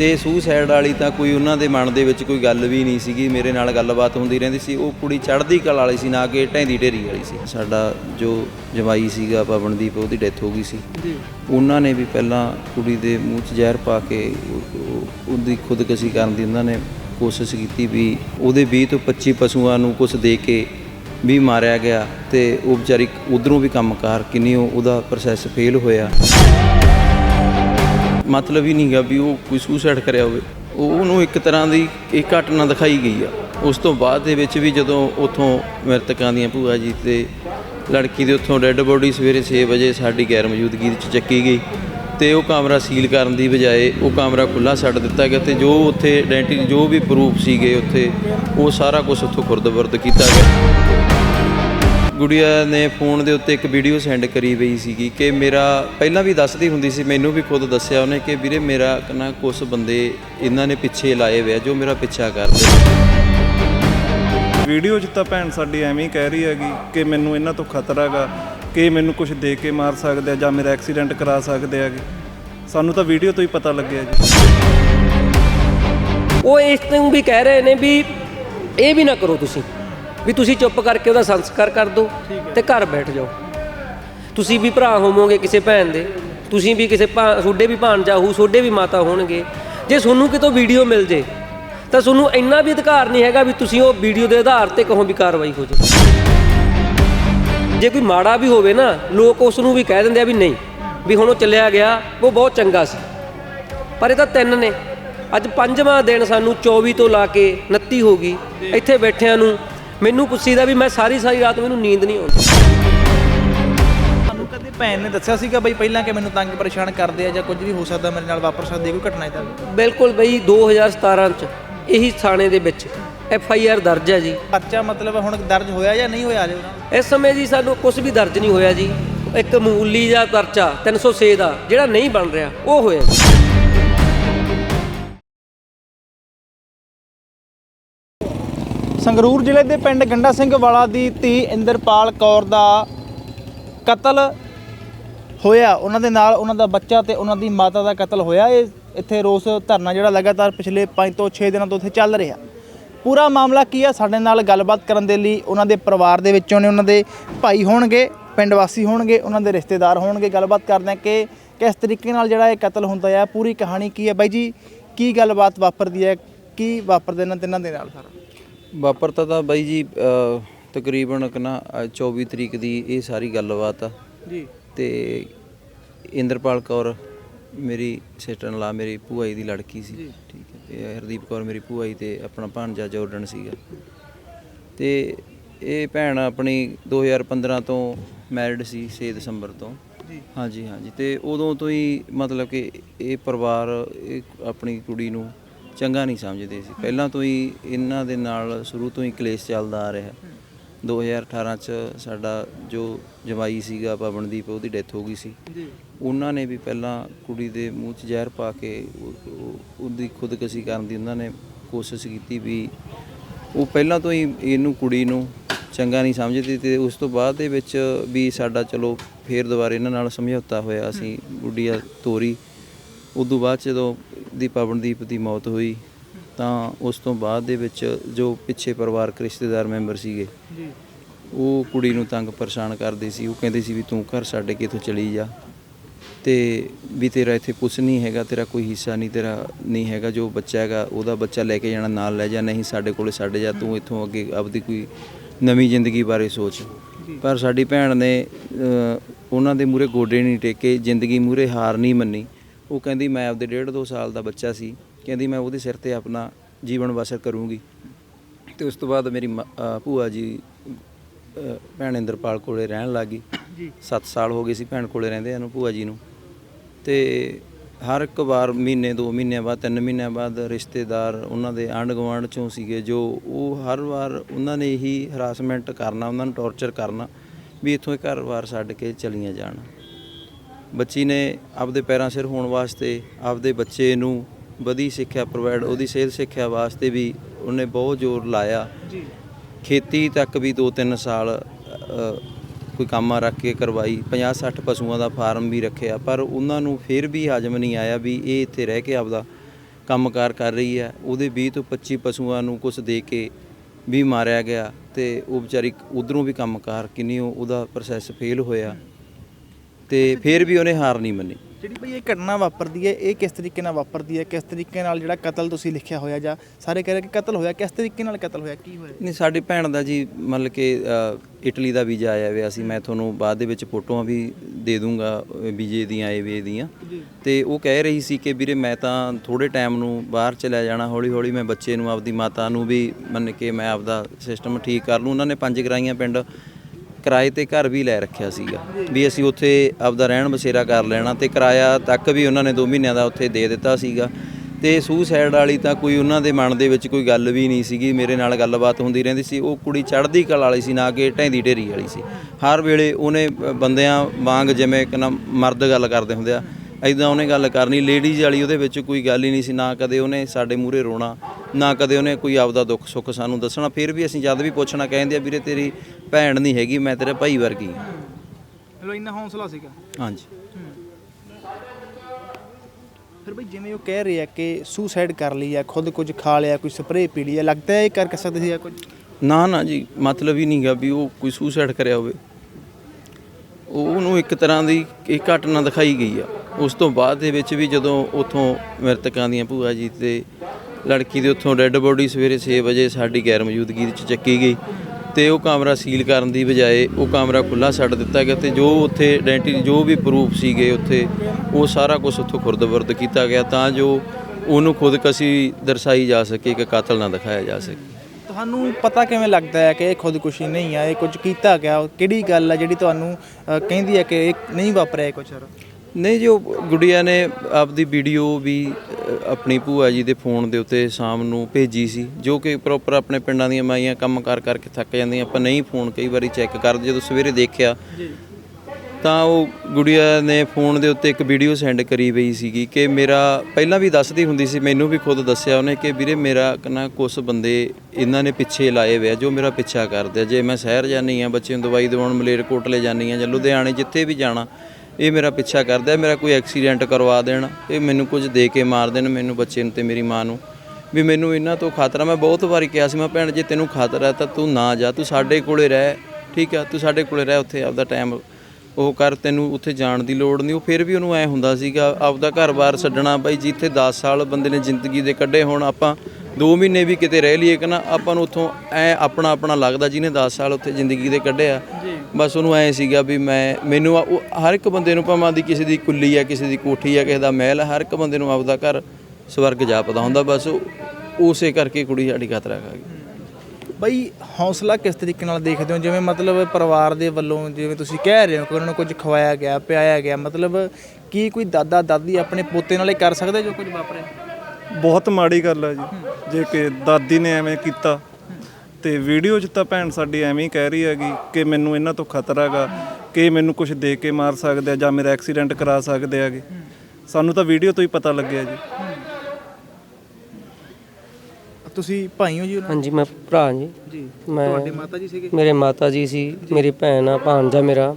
ਤੇ ਸੂਸਾਈਡ ਵਾਲੀ ਤਾਂ ਕੋਈ ਉਹਨਾਂ ਦੇ ਮਨ ਦੇ ਵਿੱਚ ਕੋਈ ਗੱਲ ਵੀ ਨਹੀਂ ਸੀਗੀ ਮੇਰੇ ਨਾਲ ਗੱਲਬਾਤ ਹੁੰਦੀ ਰਹਿੰਦੀ ਸੀ। ਉਹ ਕੁੜੀ ਚੜ੍ਹਦੀ ਕਲਾ ਵਾਲੀ ਸੀ ਨਾ ਕਿ ਢੈਂਦੀ ਢੇਰੀ ਵਾਲੀ ਸੀ। ਸਾਡਾ ਜੋ ਜਵਾਈ ਸੀਗਾ ਪਵਨਦੀਪ ਉਹਦੀ ਡੈਥ ਹੋ ਗਈ ਸੀ। ਜੀ। ਉਹਨਾਂ ਨੇ ਵੀ ਪਹਿਲਾਂ ਕੁੜੀ ਦੇ ਮੂੰਹ 'ਚ ਜ਼ਹਿਰ ਪਾ ਕੇ ਉਹ- ਉਹ- ਉਹਦੀ ਖੁਦਕਸ਼ੀ ਕਰਨ ਦੀ ਉਹਨਾਂ ਨੇ ਕੋਸ਼ਿਸ਼ ਕੀਤੀ ਵੀ ਉਹਦੇ 20 ਤੋਂ 25 ਪਸ਼ੂਆਂ ਨੂੰ ਕੁਝ ਦੇ ਕੇ ਵੀ ਮਾਰਿਆ ਗਿਆ ਤੇ ਉਹ ਵਿਚਾਰੀ ਉਧਰੋਂ ਵੀ ਕੰਮਕਾਰ ਕਿੰਨੀ ਉਹ- ਉਹਦਾ ਪ੍ਰੋਸੈਸ ਫੇਲ ਹੋਇਆ। ਮਤਲਬ ਹੀ ਨਹੀਂਗਾ ਵੀ ਉਹ ਕੋਈ ਸੁਸਾਈਡ ਕਰਿਆ ਹੋਵੇ। ਉਹਨੂੰ ਇੱਕ ਤਰ੍ਹਾਂ ਦੀ ਇਹ ਘਟਨਾ ਦਿਖਾਈ ਗਈ ਆ। ਉਸ ਤੋਂ ਬਾਅਦ ਦੇ ਵਿੱਚ ਵੀ ਜਦੋਂ ਉਥੋਂ ਮ੍ਰਿਤਕਾਂ ਦੀਆਂ ਭੂਆ ਜੀ ਤੇ ਲੜਕੀ ਦੇ ਉੱਥੋਂ ਡੈੱਡ ਬੋਡੀ ਸਵੇਰੇ 6 ਵਜੇ ਸਾਡੀ ਗੈਰ ਮੌਜੂਦਗੀ ਵਿੱਚ ਚੱਕੀ ਗਈ ਤੇ ਉਹ ਕਮਰਾ ਸੀਲ ਕਰਨ ਦੀ ਬਜਾਏ ਉਹ ਕਮਰਾ ਖੁੱਲਾ ਛੱਡ ਦਿੱਤਾ ਗਿਆ ਤੇ ਜੋ ਉੱਥੇ ਆਇਡੈਂਟੀ ਜੋ ਵੀ ਪ੍ਰੂਫ ਸੀਗੇ ਉੱਥੇ, ਉਹ ਸਾਰਾ ਕੁਝ ਉੱਥੋਂ ਖੁਰਦ-ਬੁਰਦ ਕੀਤਾ ਗਿਆ। ਗੁੜੀਆ ਨੇ ਫੋਨ ਦੇ ਉੱਤੇ ਇੱਕ ਵੀਡੀਓ ਸੈਂਡ ਕਰੀ ਪਈ ਸੀਗੀ ਕਿ ਮੇਰਾ ਪਹਿਲਾਂ ਵੀ ਦੱਸਦੀ ਹੁੰਦੀ ਸੀ ਮੈਨੂੰ ਵੀ ਖੁਦ ਦੱਸਿਆ ਉਹਨੇ ਕਿ ਵੀਰੇ ਮੇਰਾ ਕਹਿੰਦਾ ਕੁਝ ਬੰਦੇ ਇਹਨਾਂ ਨੇ ਪਿੱਛੇ ਲਾਏ ਹੋਏ ਆ ਜੋ ਮੇਰਾ ਪਿੱਛਾ ਕਰਦੇ ਵੀਡੀਓ 'ਚ ਤਾਂ ਭੈਣ ਸਾਡੀ ਐਵੇਂ ਹੀ ਕਹਿ ਰਹੀ ਹੈਗੀ ਕਿ ਮੈਨੂੰ ਇਹਨਾਂ ਤੋਂ ਖਤਰਾ ਹੈਗਾ ਕਿ ਮੈਨੂੰ ਕੁਝ ਦੇ ਕੇ ਮਾਰ ਸਕਦੇ ਆ ਜਾਂ ਮੇਰਾ ਐਕਸੀਡੈਂਟ ਕਰਾ ਸਕਦੇ ਹੈਗੇ ਸਾਨੂੰ ਤਾਂ ਵੀਡੀਓ ਤੋਂ ਹੀ ਪਤਾ ਲੱਗਿਆ ਜੀ। ਉਹ ਇਸ ਨੂੰ ਵੀ ਕਹਿ ਰਹੇ ਨੇ ਵੀ ਇਹ ਵੀ ਨਾ ਕਰੋ ਤੁਸੀਂ। ਵੀ ਤੁਸੀਂ ਚੁੱਪ ਕਰਕੇ ਉਹਦਾ ਸੰਸਕਾਰ ਕਰ ਦਿਓ ਤੇ ਘਰ ਬੈਠ ਜਾਓ। ਤੁਸੀਂ ਵੀ ਭਰਾ ਹੋਵੋਗੇ ਕਿਸੇ ਭੈਣ ਦੇ ਤੁਸੀਂ ਵੀ ਕਿਸੇ ਭਾ ਤੁਹਾਡੇ ਵੀ ਭਾਣਜਾ ਹੋਊ ਤੁਹਾਡੇ ਵੀ ਮਾਤਾ ਹੋਣਗੇ। ਜੇ ਤੁਹਾਨੂੰ ਕਿਤੋਂ ਵੀਡੀਓ ਮਿਲ ਜੇ ਤਾਂ ਤੁਹਾਨੂੰ ਇੰਨਾ ਵੀ ਅਧਿਕਾਰ ਨਹੀਂ ਹੈਗਾ ਵੀ ਤੁਸੀਂ ਉਹ ਵੀਡੀਓ ਦੇ ਆਧਾਰ ਤੇ ਕਹੋ ਵੀ ਕਾਰਵਾਈ ਹੋ ਜਾਏ ਜੇ ਕੋਈ ਮਾੜਾ ਵੀ ਹੋਵੇ ਨਾ ਲੋਕ ਉਸ ਨੂੰ ਵੀ ਕਹਿ ਦਿੰਦੇ ਆ ਵੀ ਨਹੀਂ ਵੀ ਹੁਣ ਉਹ ਚੱਲਿਆ ਗਿਆ ਉਹ ਬਹੁਤ ਚੰਗਾ ਸੀ। ਪਰ ਇਹ ਤਾਂ ਤਿੰਨ ਨੇ। ਅੱਜ ਪੰਜਵਾਂ ਦਿਨ ਸਾਨੂੰ 24 ਤੋਂ ਲਾ ਕੇ 29 ਹੋ ਗਈ। ਇੱਥੇ ਬੈਠਿਆਂ ਨੂੰ ਮੈਨੂੰ ਪੁੱਛੀਦਾ ਵੀ ਮੈਂ ਸਾਰੀ ਸਾਰੀ ਰਾਤ ਮੈਨੂੰ ਨੀਂਦ ਨਹੀਂ ਆਉਂਦੀ। ਸਾਨੂੰ ਕਦੇ ਭੈਣ ਨੇ ਦੱਸਿਆ ਸੀਗਾ ਬਈ ਪਹਿਲਾਂ ਕਿ ਮੈਨੂੰ ਤੰਗ ਪਰੇਸ਼ਾਨ ਕਰਦੇ ਆ ਜਾਂ ਕੁਝ ਵੀ ਹੋ ਸਕਦਾ ਮੇਰੇ ਨਾਲ ਵਾਪਰ ਸਕਦੀ ਹੈ ਕੋਈ ਘਟਨਾ ਇਦਾਂ ਬਿਲਕੁਲ ਬਈ 2017 ਚ ਇਹੀ ਥਾਣੇ ਦੇ ਵਿੱਚ ਐਫ ਆਈ ਆਰ ਦਰਜ ਹੈ ਜੀ। ਪਰਚਾ ਮਤਲਬ ਹੁਣ ਦਰਜ ਹੋਇਆ ਜਾਂ ਨਹੀਂ ਹੋਇਆ ਉਹਨਾਂ ਦਾ ਇਸ ਸਮੇਂ ਜੀ ਸਾਨੂੰ ਕੁਝ ਵੀ ਦਰਜ ਨਹੀਂ ਹੋਇਆ ਜੀ। ਇੱਕ ਮਾਮੂਲੀ ਜਿਹਾ ਪਰਚਾ 306 ਦਾ ਜਿਹੜਾ ਨਹੀਂ ਬਣ ਰਿਹਾ ਉਹ ਹੋਇਆ ਜੀ। ਸੰਗਰੂਰ ਜ਼ਿਲ੍ਹੇ ਦੇ ਪਿੰਡ ਗੰਡਾ ਸਿੰਘ ਵਾਲਾ ਦੀ ਧੀ ਇੰਦਰਪਾਲ ਕੌਰ ਦਾ ਕਤਲ ਹੋਇਆ। ਉਹਨਾਂ ਦੇ ਨਾਲ ਉਹਨਾਂ ਦਾ ਬੱਚਾ ਤੇ ਉਹਨਾਂ ਦੀ ਮਾਤਾ ਦਾ ਕਤਲ ਹੋਇਆ। ਇਹ ਇੱਥੇ ਰੋਸ ਧਰਨਾ ਜਿਹੜਾ ਲਗਾਤਾਰ ਪਿਛਲੇ 5 ਤੋਂ 6 ਦਿਨਾਂ ਤੋਂ ਇੱਥੇ ਚੱਲ ਰਿਹਾ। ਪੂਰਾ ਮਾਮਲਾ ਕੀ ਆ? ਸਾਡੇ ਨਾਲ ਗੱਲਬਾਤ ਕਰਨ ਦੇ ਲਈ ਉਹਨਾਂ ਦੇ ਪਰਿਵਾਰ ਦੇ ਵਿੱਚੋਂ ਨੇ ਉਹਨਾਂ ਦੇ ਭਾਈ ਹੋਣਗੇ, ਪਿੰਡ ਵਾਸੀ ਹੋਣਗੇ, ਉਹਨਾਂ ਦੇ ਰਿਸ਼ਤੇਦਾਰ ਹੋਣਗੇ। ਗੱਲਬਾਤ ਕਰਦੇ ਆ ਕਿ ਕਿਸ ਤਰੀਕੇ ਨਾਲ ਜਿਹੜਾ ਇਹ ਕਤਲ ਹੁੰਦਾ ਆ, ਪੂਰੀ ਕਹਾਣੀ ਕੀ ਹੈ ਬਾਈ ਜੀ, ਕੀ ਗੱਲਬਾਤ ਵਾਪਰਦੀ ਹੈ ਕੀ ਵਾਪਰਦੇ ਇਹਨਾਂ ਤਿੰਨਾਂ ਦੇ ਨਾਲ ਸਾਰਾ? ਵਾਪਰਤਾ ਤਾਂ ਬਾਈ ਜੀ ਅ, ਤਕਰੀਬਨ ਕਨਾ 24 ਤਰੀਕ ਦੀ ਇਹ ਸਾਰੀ ਗੱਲਬਾਤ ਆ। ਜੀ। ਤੇ ਇੰਦਰਪਾਲ ਕੌਰ ਮੇਰੀ ਸਿਸਟਰ ਲਾ ਮੇਰੀ ਭੂਆ ਜੀ ਦੀ ਲੜਕੀ ਸੀ। ਠੀਕ ਹੈ। ਤੇ ਹਰਦੀਪ ਕੌਰ ਮੇਰੀ ਭੂਆ ਜੀ ਤੇ ਆਪਣਾ ਭਾਣਜਾ ਜੋਰਡਨ ਸੀਗਾ। ਤੇ ਇਹ ਭੈਣ ਆਪਣੀ 2015 ਤੋਂ ਮੈਰਿਡ ਸੀ 6 ਦਸੰਬਰ ਤੋਂ। ਜੀ। ਹਾਂਜੀ ਹਾਂਜੀ। ਤੇ ਉਦੋਂ ਤੋਂ ਹੀ ਮਤਲਬ ਕਿ ਇਹ ਪਰਿਵਾਰ ਇਹ ਆਪਣੀ ਕੁੜੀ ਨੂੰ ਚੰਗਾ ਨਹੀਂ ਸਮਝਦੇ ਸੀ। ਪਹਿਲਾਂ ਤੋਂ ਹੀ ਇਹਨਾਂ ਦੇ ਨਾਲ ਸ਼ੁਰੂ ਤੋਂ ਹੀ ਕਲੇਸ਼ ਚੱਲਦਾ ਆ ਰਿਹਾ। 2018 ਚ ਸਾਡਾ ਜੋ ਜਵਾਈ ਸੀਗਾ ਪਵਨਦੀਪ ਉਹਦੀ ਡੈਥ ਹੋ ਗਈ ਸੀ। ਉਹਨਾਂ ਨੇ ਵੀ ਪਹਿਲਾਂ ਕੁੜੀ ਦੇ ਮੂੰਹ 'ਚ ਜ਼ਹਿਰ ਪਾ ਕੇ ਉਹ- ਉਹ- ਉਹਦੀ ਖੁਦਕਸ਼ੀ ਕਰਨ ਦੀ ਉਹਨਾਂ ਨੇ ਕੋਸ਼ਿਸ਼ ਕੀਤੀ ਵੀ ਉਹ ਪਹਿਲਾਂ ਤੋਂ ਹੀ ਇਹਨੂੰ ਕੁੜੀ ਨੂੰ ਚੰਗਾ ਨਹੀਂ ਸਮਝਦੀ ਤੇ ਉਸ ਤੋਂ ਬਾਅਦ ਦੇ ਵਿੱਚ ਵੀ ਸਾਡਾ ਚਲੋ ਫੇਰ ਦੁਬਾਰਾ ਇਹਨਾਂ ਨਾਲ ਸਮਝੌਤਾ ਹੋਇਆ। ਅਸੀਂ ਗੁੱਡੀਆ ਤੋਰੀ ਉਦੋਂ ਬਾਅਦ ਜਦੋਂ ਦੀ ਪਵਨਦੀਪ ਦੀ ਮੌਤ ਹੋਈ ਤਾਂ ਉਸ ਤੋਂ ਬਾਅਦ ਦੇ ਵਿੱਚ ਜੋ ਪਿੱਛੇ ਪਰਿਵਾਰਕ ਰਿਸ਼ਤੇਦਾਰ ਮੈਂਬਰ ਸੀਗੇ ਜੀ। ਉਹ ਕੁੜੀ ਨੂੰ ਤੰਗ ਪਰੇਸ਼ਾਨ ਕਰਦੇ ਸੀ। ਉਹ ਕਹਿੰਦੇ ਸੀ ਵੀ ਤੂੰ ਘਰ ਛੱਡ ਕੇ ਇੱਥੋਂ ਚਲੀ ਜਾ। ਤੇ ਵੀ ਤੇਰਾ ਇੱਥੇ ਕੁਝ ਨਹੀਂ ਹੈਗਾ ਤੇਰਾ ਕੋਈ ਹਿੱਸਾ ਨਹੀਂ ਤੇਰਾ ਨਹੀਂ ਹੈਗਾ ਜੋ ਬੱਚਾ ਹੈਗਾ ਉਹਦਾ ਬੱਚਾ ਲੈ ਕੇ ਜਾਣਾ ਨਾਲ ਲੈ ਜਾ ਨਹੀਂ ਸਾਡੇ ਕੋਲੇ ਛੱਡ ਜਾ ਤੂੰ ਇੱਥੋਂ ਅੱਗੇ ਆਪਦੀ ਕੋਈ ਨਵੀਂ ਜ਼ਿੰਦਗੀ ਬਾਰੇ ਸੋਚ। ਪਰ ਸਾਡੀ ਭੈਣ ਨੇ ਉਹਨਾਂ ਦੇ ਮੂਰੇ ਗੋਡੇ ਨਹੀਂ ਟੇਕੇ ਜ਼ਿੰਦਗੀ ਮੂਰੇ ਹਾਰ ਨਹੀਂ ਮੰਨੀ। ਉਹ ਕਹਿੰਦੀ ਮੈਂ ਆਪਦੇ ਡੇਢ ਦੋ ਸਾਲ ਦਾ ਬੱਚਾ ਸੀ। ਕਹਿੰਦੀ ਮੈਂ ਉਹਦੇ ਸਿਰ ਤੇ ਆਪਣਾ ਜੀਵਨ ਬਸਰ ਕਰੂੰਗੀ। ਤੇ ਉਸ ਤੋਂ ਬਾਅਦ ਮੇਰੀ ਭੂਆ ਜੀ ਭੈਣ ਇੰਦਰਪਾਲ ਕੋਲੇ ਰਹਿਣ ਲੱਗੀ ਜੀ। 7 ਸਾਲ ਹੋ ਗਏ ਸੀ ਭੈਣ ਕੋਲੇ ਰਹਿੰਦੇ ਨੂੰ ਭੂਆ ਜੀ ਨੂੰ। ਤੇ ਹਰ ਇੱਕ ਵਾਰ ਮਹੀਨੇ ਦੋ ਮਹੀਨਿਆਂ ਬਾਅਦ ਤਿੰਨ ਮਹੀਨਿਆਂ ਬਾਅਦ ਰਿਸ਼ਤੇਦਾਰ ਉਹਨਾਂ ਦੇ ਆਂਢ ਗੁਆਂਢ ਚੋਂ ਸੀਗੇ ਜੋ ਉਹ ਹਰ ਵਾਰ ਉਹਨਾਂ ਨੇ ਹੀ ਹਰਾਸਮੈਂਟ ਕਰਨਾ ਉਹਨਾਂ ਨੂੰ ਟੌਰਚਰ ਕਰਨਾ ਵੀ ਇੱਥੋਂ ਇਹ ਘਰ-ਬਾਰ ਛੱਡ ਕੇ ਚਲੀਆਂ ਜਾਣ। ਬੱਚੀ ਨੇ ਆਪਦੇ ਪੈਰਾਂ ਸਿਰ ਹੋਣ ਵਾਸਤੇ ਆਪਦੇ ਬੱਚੇ ਨੂੰ ਵਧੀ ਸਿੱਖਿਆ ਪ੍ਰੋਵਾਈਡ ਉਹਦੀ ਸਿਹਤ ਸਿੱਖਿਆ ਵਾਸਤੇ ਵੀ ਉਹਨੇ ਬਹੁਤ ਜ਼ੋਰ ਲਾਇਆ। ਜੀ। ਖੇਤੀ ਤੱਕ ਵੀ 2-3 ਸਾਲ ਕੋਈ ਕੰਮਾਂ ਰੱਖ ਕੇ ਕਰਵਾਈ 50-60 ਪਸ਼ੂਆਂ ਦਾ ਫਾਰਮ ਵੀ ਰੱਖਿਆ ਪਰ ਉਹਨਾਂ ਨੂੰ ਫਿਰ ਵੀ ਹਜਮ ਨਹੀਂ ਆਇਆ ਵੀ ਇਹ ਇੱਥੇ ਰਹਿ ਕੇ ਆਪਦਾ ਕੰਮਕਾਰ ਕਰ ਰਹੀ ਹੈ। ਉਹਦੇ 20 ਤੋਂ 25 ਪਸ਼ੂਆਂ ਨੂੰ ਕੁਝ ਦੇ ਕੇ ਵੀ ਮਾਰਿਆ ਗਿਆ ਤੇ ਉਹ ਵਿਚਾਰੀ ਉਧਰੋਂ ਵੀ ਕੰਮਕਾਰ ਕਿੰਨੀ ਉਹ- ਉਹਦਾ ਪ੍ਰੋਸੈਸ ਫੇਲ ਹੋਇਆ। ਤੇ ਫਿਰ ਵੀ ਉਹਨੇ ਹਾਰ ਨਹੀਂ ਮੰਨੀ। ਜਿਹੜੀ ਬਈ ਇਹ ਘਟਨਾ ਵਾਪਰਦੀ ਹੈ ਇਹ ਕਿਸ ਤਰੀਕੇ ਨਾਲ ਵਾਪਰਦੀ ਹੈ? ਕਿਸ ਤਰੀਕੇ ਨਾਲ ਜਿਹੜਾ ਕਤਲ ਤੁਸੀਂ ਲਿਖਿਆ ਹੋਇਆ ਜਾਂ ਸਾਰੇ ਕਹਿ ਰਹੇ ਕਿ ਕਤਲ ਹੋਇਆ ਕਿਸ ਤਰੀਕੇ ਨਾਲ ਕਤਲ ਹੋਇਆ? ਕੀ ਹੋਇਆ? ਨਹੀਂ ਸਾਡੀ ਭੈਣ ਦਾ ਜੀ ਮਤਲਬ ਕਿ ਇਟਲੀ ਦਾ ਵੀਜ਼ਾ ਆਇਆ ਹੋਇਆ ਸੀ। ਮੈਂ ਤੁਹਾਨੂੰ ਬਾਅਦ ਦੇ ਵਿੱਚ ਫੋਟੋਆਂ ਵੀ ਦੇ ਦੂੰਗਾ ਵੀਜ਼ੇ ਦੀਆਂ ਆਏ ਵੇ ਦੀਆਂ। ਤੇ ਉਹ ਕਹਿ ਰਹੀ ਸੀ ਕਿ ਵੀਰੇ ਮੈਂ ਤਾਂ ਥੋੜੇ ਟਾਈਮ ਨੂੰ ਬਾਹਰ ਚਲਿਆ ਜਾਣਾ ਹੌਲੀ ਹੌਲੀ ਮੈਂ ਬੱਚੇ ਨੂੰ ਆਪਦੀ ਮਾਤਾ ਨੂੰ ਵੀ ਮੰਨ ਕੇ ਮੈਂ ਆਪਦਾ ਸਿਸਟਮ ਠੀਕ ਕਰ ਲੂੰ। ਉਹਨਾਂ ਨੇ ਪੰਜ ਗਰਾਈਆਂ ਪਿੰਡ ਕਿਰਾਏ ਤੇ ਘਰ ਵੀ ਲੈ ਰੱਖਿਆ ਸੀਗਾ ਵੀ ਅਸੀਂ ਉੱਥੇ ਆਪਦਾ ਰਹਿਣ ਬਸੇਰਾ ਕਰ ਲੈਣਾ ਤੇ ਕਿਰਾਇਆ ਤੱਕ ਵੀ ਉਹਨਾਂ ਨੇ 2 ਮਹੀਨਿਆਂ ਦਾ ਉੱਥੇ ਦੇ ਦਿੱਤਾ ਸੀਗਾ। ਤੇ ਸੂਸਾਈਡ ਵਾਲੀ ਤਾਂ ਕੋਈ ਉਹਨਾਂ ਦੇ ਮਨ ਦੇ ਵਿੱਚ ਕੋਈ ਗੱਲ ਵੀ ਨਹੀਂ ਸੀਗੀ, ਮੇਰੇ ਨਾਲ ਗੱਲਬਾਤ ਹੁੰਦੀ ਰਹਿੰਦੀ ਸੀ। ਉਹ ਕੁੜੀ ਚੜ੍ਹਦੀ ਕਲਾ ਵਾਲੀ ਸੀ, ਨਾ ਕਿ ਢੈਂਦੀ ਢੇਰੀ ਵਾਲੀ ਸੀ। ਹਰ ਵੇਲੇ ਉਹਨੇ ਬੰਦਿਆਂ ਵਾਂਗ ਜਿਵੇਂ ਕਿ ਮਰਦ ਗੱਲ ਕਰਦੇ ਹੁੰਦੇ ਆ ਐਦਾਂ ਉਹਨੇ ਗੱਲ ਕਰਨੀ ਲੇਡੀਜ਼ ਵਾਲੀ ਉਹਦੇ ਵਿੱਚ ਕੋਈ ਗੱਲ ਹੀ ਨਹੀਂ ਸੀ ਨਾ ਕਦੇ ਉਹਨੇ ਸਾਡੇ ਮੂਹਰੇ ਰੋਣਾ ਨਾ ਕਦੇ ਉਹਨੇ ਕੋਈ ਆਪਦਾ ਦੁੱਖ ਸੁੱਖ ਸਾਨੂੰ ਦੱਸਣਾ ਫਿਰ ਵੀ ਅਸੀਂ ਜਦ ਵੀ ਪੁੱਛਣਾ ਕਹਿੰਦੇ ਆ ਵੀਰੇ ਤੇਰੀ ਭੈਣ ਨਹੀਂ ਹੈਗੀ ਮੈਂ ਤੇਰਾ ਭਾਈ ਵਰਗੀ। ਮਤਲਬ ਇੰਨਾ ਹੌਸਲਾ ਸੀਗਾ। ਹਾਂਜੀ। ਫਿਰ ਬਈ ਜਿਵੇਂ ਉਹ ਕਹਿ ਰਹੇ ਆ ਕਿ ਸੁਸਾਈਡ ਕਰ ਲਈ ਆ ਖੁਦ ਕੁਝ ਖਾ ਲਿਆ ਕੋਈ ਸਪਰੇਅ ਪੀ ਲਈ ਆ ਲੱਗਦਾ ਹੈ ਇਹ ਕਰ ਸਕਦੇ ਸੀ ਜਾਂ ਕੁਝ? ਨਾ ਨਾ ਜੀ ਮਤਲਬ ਹੀ ਨਹੀਂਗਾ ਵੀ ਉਹ ਕੋਈ ਸੁਸਾਈਡ ਕਰਿਆ ਹੋਵੇ। ਉਹ ਉਹਨੂੰ ਇੱਕ ਤਰ੍ਹਾਂ ਦੀ ਇਹ ਘਟਨਾ ਦਿਖਾਈ ਗਈ ਆ। ਉਸ ਤੋਂ ਬਾਅਦ ਦੇ ਵਿੱਚ ਵੀ ਜਦੋਂ ਉਥੋਂ ਮ੍ਰਿਤਕਾਂ ਦੀਆਂ ਭੂਆ ਜੀ ਤੇ ਲੜਕੀ ਦੇ ਉੱਥੋਂ ਡੈੱਡ ਬੋਡੀ ਸਵੇਰੇ 6 ਵਜੇ ਸਾਡੀ ਗੈਰ ਮੌਜੂਦਗੀ ਵਿੱਚ ਚੱਕੀ ਗਈ ਤੇ ਉਹ ਕਮਰਾ ਸੀਲ ਕਰਨ ਦੀ ਬਜਾਏ ਉਹ ਕਮਰਾ ਖੁੱਲਾ ਛੱਡ ਦਿੱਤਾ ਗਿਆ ਤੇ ਜੋ ਉੱਥੇ ਆਇਡੈਂਟੀ ਜੋ ਵੀ ਪ੍ਰੂਫ ਸੀਗੇ ਉੱਥੇ, ਉਹ ਸਾਰਾ ਕੁਝ ਉੱਥੋਂ ਖੁਰਦ-ਬੁਰਦ ਕੀਤਾ ਗਿਆ ਤਾਂ ਜੋ ਉਹਨੂੰ ਖੁਦਕਸ਼ੀ ਦਰਸਾਈ ਜਾ ਸਕੇ ਕਿ ਕਾਤਲ ਨਾ ਦਿਖਾਇਆ ਜਾ ਸਕੇ। ਤੁਹਾਨੂੰ ਪਤਾ ਕਿਵੇਂ ਲੱਗਦਾ ਹੈ ਕਿ ਇਹ ਖੁਦਕੁਸ਼ੀ ਨਹੀਂ ਆ, ਇਹ ਕੁਝ ਕੀਤਾ ਗਿਆ? ਕਿਹੜੀ ਗੱਲ ਆ ਜਿਹੜੀ ਤੁਹਾਨੂੰ ਕਹਿੰਦੀ ਹੈ ਕਿ ਇਹ ਨਹੀਂ ਵਾਪਰਿਆ ਇਹ ਕੁਝ? ਨਹੀਂ ਜੋ ਗੁੜੀਆ ਨੇ ਆਪਦੀ ਵੀਡੀਓ ਵੀ ਆਪਣੀ ਭੂਆ ਜੀ ਦੇ ਫੋਨ ਦੇ ਉੱਤੇ ਸ਼ਾਮ ਨੂੰ ਭੇਜੀ ਸੀ ਜੋ ਕਿ ਪ੍ਰੋਪਰ ਆਪਣੇ ਪਿੰਡਾਂ ਦੀਆਂ ਮਾਈਆਂ ਕੰਮ ਕਰ ਕਰਕੇ ਥੱਕ ਜਾਂਦੀਆਂ ਆਪਾਂ ਨਹੀਂ ਫੋਨ ਕਈ ਵਾਰੀ ਚੈੱਕ ਕਰਦੇ ਜਦੋਂ ਸਵੇਰੇ ਦੇਖਿਆ ਤਾਂ ਉਹ ਗੁੜੀਆ ਨੇ ਫੋਨ ਦੇ ਉੱਤੇ ਇੱਕ ਵੀਡੀਓ ਸੈਂਡ ਕਰੀ ਪਈ ਸੀਗੀ ਕਿ ਮੇਰਾ ਪਹਿਲਾਂ ਵੀ ਦੱਸਦੀ ਹੁੰਦੀ ਸੀ ਮੈਨੂੰ ਵੀ ਖੁਦ ਦੱਸਿਆ ਉਹਨੇ ਕਿ ਵੀਰੇ ਮੇਰਾ ਨਾ ਕੁਝ ਬੰਦੇ ਇਹਨਾਂ ਨੇ ਪਿੱਛੇ ਲਾਏ ਹੋਏ ਆ ਜੋ ਮੇਰਾ ਪਿੱਛਾ ਕਰਦੇ ਆ ਜੇ ਮੈਂ ਸ਼ਹਿਰ ਜਾਨੀ ਆ ਬੱਚੇ ਨੂੰ ਦਵਾਈ ਦਿਵਾਉਣ ਮਲੇਰਕੋਟਲੇ ਜਾਨੀ ਆ ਜਾਂ ਲੁਧਿਆਣੇ ਜਿੱਥੇ ਵੀ ਜਾਣਾ ਇਹ ਮੇਰਾ ਪਿੱਛਾ ਕਰਦਾ, ਮੇਰਾ ਕੋਈ ਐਕਸੀਡੈਂਟ ਕਰਵਾ ਦੇਣ, ਇਹ ਮੈਨੂੰ ਕੁਝ ਦੇ ਕੇ ਮਾਰ ਦੇਣ, ਮੈਨੂੰ ਬੱਚੇ ਨੂੰ ਤੇ ਮੇਰੀ ਮਾਂ ਨੂੰ। ਵੀ ਮੈਨੂੰ ਇਹਨਾਂ ਤੋਂ ਖਤਰਾ, ਮੈਂ ਬਹੁਤ ਵਾਰੀ ਕਿਹਾ ਸੀ, ਮੈਂ ਭੈਣ ਜੇ, ਤੈਨੂੰ ਖਤਰਾ ਹੈ ਤਾਂ ਤੂੰ ਨਾ ਜਾ, ਤੂੰ ਸਾਡੇ ਕੋਲੇ ਰਹਿ, ਠੀਕ ਆ, ਤੂੰ ਸਾਡੇ ਕੋਲੇ ਰਹਿ, ਉੱਥੇ ਆਪਦਾ ਟਾਈਮ ਉਹ ਕਰ, ਤੈਨੂੰ ਉੱਥੇ ਜਾਣ ਦੀ ਲੋੜ ਨਹੀਂ। ਉਹ ਫਿਰ ਵੀ ਉਹਨੂੰ ਐ ਹੁੰਦਾ ਸੀਗਾ, ਆਪਦਾ ਘਰ-ਬਾਰ ਛੱਡਣਾ, ਬਈ ਜਿੱਥੇ 10 ਸਾਲ ਬੰਦੇ ਨੇ ਜ਼ਿੰਦਗੀ ਦੇ ਕੱਢੇ ਹੋਣ, ਆਪਾਂ 2 ਮਹੀਨੇ ਵੀ ਕਿਤੇ ਰਹਿ ਲਈਏ ਕਿ ਨਾ, ਆਪਾਂ ਨੂੰ ਉੱਥੋਂ ਐ ਆਪਣਾ ਆਪਣਾ ਲੱਗਦਾ, ਜਿਹਨੇ 10 ਸਾਲ ਉੱਥੇ ਜ਼ਿੰਦਗੀ ਦੇ ਕੱਢਿਆ ਬਸ ਉਹਨੂੰ ਐ ਸੀਗਾ ਵੀ ਮੈਂ ਮੈਨੂੰ ਆ- ਉਹ ਹਰ ਇੱਕ ਬੰਦੇ ਨੂੰ ਭਾਵੇਂ ਦੀ ਕਿਸੇ ਦੀ ਕੁੱਲੀ ਆ ਕਿਸੇ ਦੀ ਕੋਠੀ ਆ ਕਿਸੇ ਦਾ ਮਹਿਲ ਆ ਹਰ ਇੱਕ ਬੰਦੇ ਨੂੰ ਆਪਦਾ ਘਰ ਸਵਰਗ ਜਾਪਦਾ ਹੁੰਦਾ ਬਸ ਉਹ- ਉਸੇ ਕਰਕੇ ਕੁੜੀ ਸਾਡੀ ਖਤਰਾ ਖਾ ਗਈ। ਬਈ ਹੌਸਲਾ ਕਿਸ ਤਰੀਕੇ ਨਾਲ ਦੇਖਦੇ ਹੋ? ਜਿਵੇਂ ਮਤਲਬ ਪਰਿਵਾਰ ਦੇ ਵੱਲੋਂ ਜਿਵੇਂ ਤੁਸੀਂ ਕਹਿ ਰਹੇ ਹੋ ਕਿ ਉਹਨਾਂ ਨੂੰ ਕੁਝ ਖਵਾਇਆ ਗਿਆ ਪਿਆਇਆ ਗਿਆ ਮਤਲਬ ਕੀ ਕੋਈ ਦਾਦਾ ਦਾਦੀ ਆਪਣੇ ਪੋਤੇ ਨਾਲ ਹੀ ਕਰ ਸਕਦਾ ਜੋ ਕੁਝ ਵਾਪਰਿਆ? ਬਹੁਤ ਮਾੜੀ ਗੱਲ ਹੈ ਜੀ। ਜੇ ਕਿ ਦਾਦੀ ਨੇ ਐਵੇਂ ਕੀਤਾ ਤੇ ਵੀਡੀਓ 'ਚ ਤਾਂ ਭੈਣ ਸਾਡੀ ਐਵੇਂ ਹੀ ਕਹਿ ਰਹੀ ਹੈਗੀ ਕਿ ਮੈਨੂੰ ਇਹਨਾਂ ਤੋਂ ਖਤਰਾ ਹੈਗਾ ਕਿ ਇਹ ਮੈਨੂੰ ਕੁਝ ਦੇ ਕੇ ਮਾਰ ਸਕਦੇ ਆ ਜਾਂ ਮੇਰਾ ਐਕਸੀਡੈਂਟ ਕਰਾ ਸਕਦੇ ਹੈਗੇ। ਸਾਨੂੰ ਤਾਂ ਵੀਡੀਓ ਤੋਂ ਹੀ ਪਤਾ ਲੱਗਿਆ ਜੀ। ਤੁਸੀਂ ਭਾਈ ਹੋ ਜੀ ਉਹਨਾਂ ਹਾਂਜੀ ਮੈਂ ਭਰਾ ਜੀ। ਜੀ ਮੈਂ ਤੁਹਾਡੇ ਮਾਤਾ ਜੀ ਸੀਗੇ? ਮੇਰੇ ਮਾਤਾ ਜੀ ਸੀ ਮੇਰੀ ਭੈਣ ਆ ਭਾਣਜਾ ਮੇਰਾ।